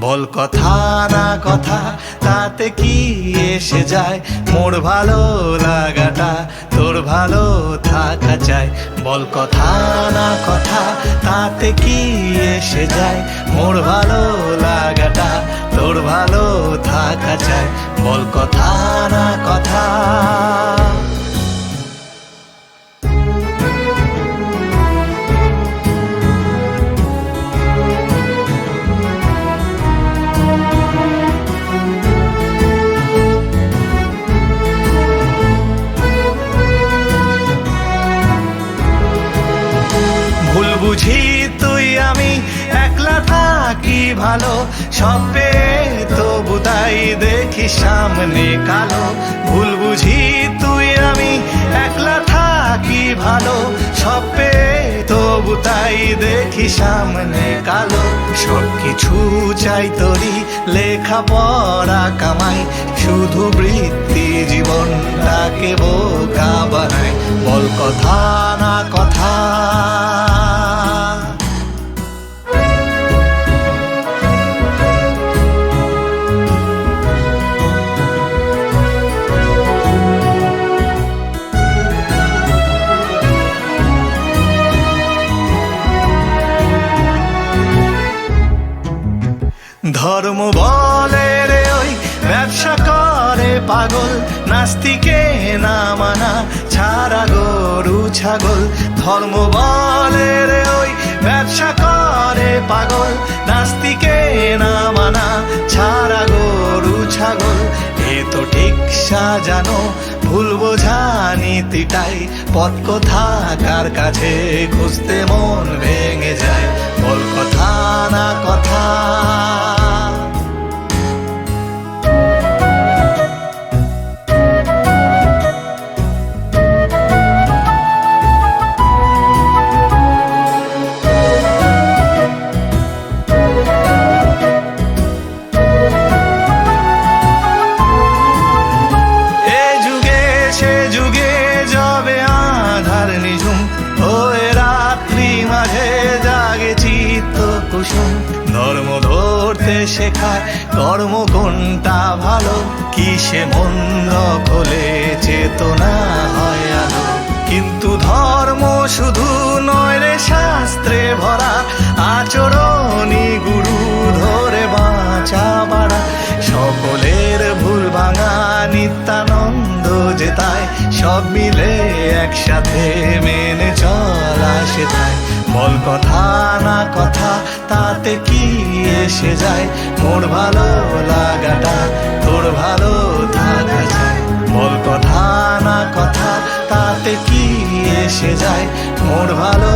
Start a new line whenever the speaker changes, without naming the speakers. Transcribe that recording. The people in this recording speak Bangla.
বল কথা না কথা, তাতে কি এসে যায়? মোর ভালো লাগাটা, তোর ভালো থাকা চাই। বল কথা না কথা, তাতে কি এসে যায়? মোর ভালো লাগাটা, তোর ভালো থাকা চাই। বল কথা না কথা। বুঝি তুই আমি একলা থাকি ভালো? সব পেয়ে তবু তাই দেখি সামনে কালো। ভুল বুঝি তুই আমি একলা থাকি ভালো? সব পেয়ে তবু তাই দেখি সামনে কালো। সব কিছু চাই তোরই লেখা পড়া কামাই। শুধু বৃত্তি জীবনটাকে বোকা বানায় বল কথা কথা ধর্ম বলে রে ওই ব্যবসা করে পাগল, নাস্তিকে না মানা, ছাড়া গরু, ছাগল। ধর্ম বলে রে ওই ব্যবসা করে পাগল, নাস্তিকে না মানা, ছাড়া গরু, ছাগল। এ তো ঠিক সাজানো, ভুল বোঝা নীতিটাই। পথ কোথা কার কাছে খুঁজতে মন ভেঙে যায়, বল কথা ধর্ম ধরতে শেখায়, কর্ম কোনটা ভালো? কি সে মন্দ খোলে চেতনা হয় আলো? কিন্তু ধর্ম শুধু নয় রে, শাস্ত্রে ভরা আচরণী গুরু ধরে বাঁচা বাড়া। সকলের ভুল ভাঙা নিত্যানন্দ যে তাই সব মিলে একসাথে মেনে চলা সে তাই বল কথা না কথা, তাতে কি এসে যায়। মোর ভালো লাগাটা, তোর ভালো থাকা যায়। বল কথা না কথা, তাতে কি এসে যায়? মোর ভালো